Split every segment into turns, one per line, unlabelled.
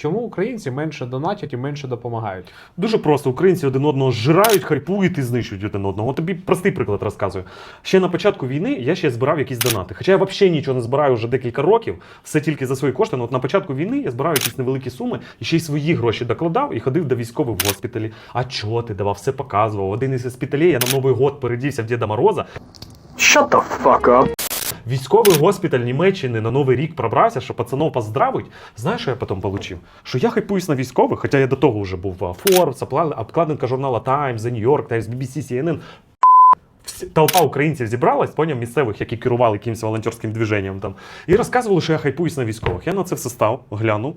Чому українці менше донатять і менше допомагають?
Дуже просто українці один одного зжирають, хайпують і знищують один одного. От тобі простий приклад розказую. Ще на початку війни я ще збирав якісь донати. Хоча я взагалі нічого не збираю вже декілька років, все тільки за свої кошти. Ну, от на початку війни я збирав якісь невеликі суми і ще й свої гроші докладав і ходив до військових в госпіталі. А чого ти давав, все показував. Один із госпіталей я на Новий год передівся в Діда Мороза.
Shut the fuck up.
Військовий госпіталь Німеччини на Новий рік пробрався, що пацанов поздравить. Знаєш, що я потім отримав? Що я хайпуюсь на військових, хоча я до того вже був Forbes, обкладинка журнала Times, The New York Times, BBC, CNN. Толпа українців зібралась, поняв місцевих, які керували якимось волонтерським движенням там, і розказували, що я хайпуюсь на військових. Я на це все став, глянув.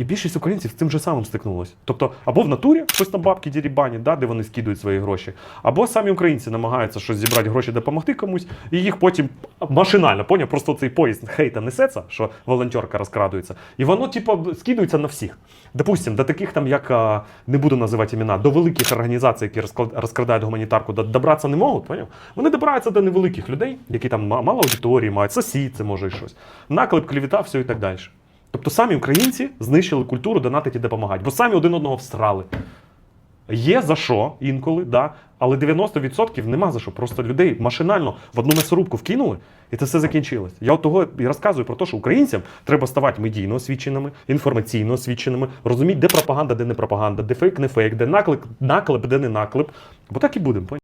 І більшість українців з цим же самим стикнулося. Тобто, або в натурі хтось на бабки дірібані, да, де вони скидують свої гроші, або самі українці намагаються щось зібрати гроші, допомогти комусь, і їх потім машинально, поняв, просто цей поїзд хейта несеться, що волонтерка розкрадується, і воно, типу, скидується на всіх. Допустим, до таких там, як не буду називати імена, до великих організацій, які розкрадають гуманітарку, добратися не можуть, поняв? Вони добираються до невеликих людей, які там мало аудиторії мають, сосід, це може і щось. Наклеп, клівіта, все і так далі. Тобто самі українці знищили культуру донатити і допомагати, бо самі один одного всрали. Є за що інколи, да, але 90% нема за що. Просто людей машинально в одну м'ясорубку вкинули, і це все закінчилось. Я от того і розказую про те, що українцям треба ставати медійно освіченими, інформаційно освіченими, розуміти, де пропаганда, де не пропаганда, де фейк, не фейк, де наклеп, наклеп, де не наклеп. Бо так і будемо.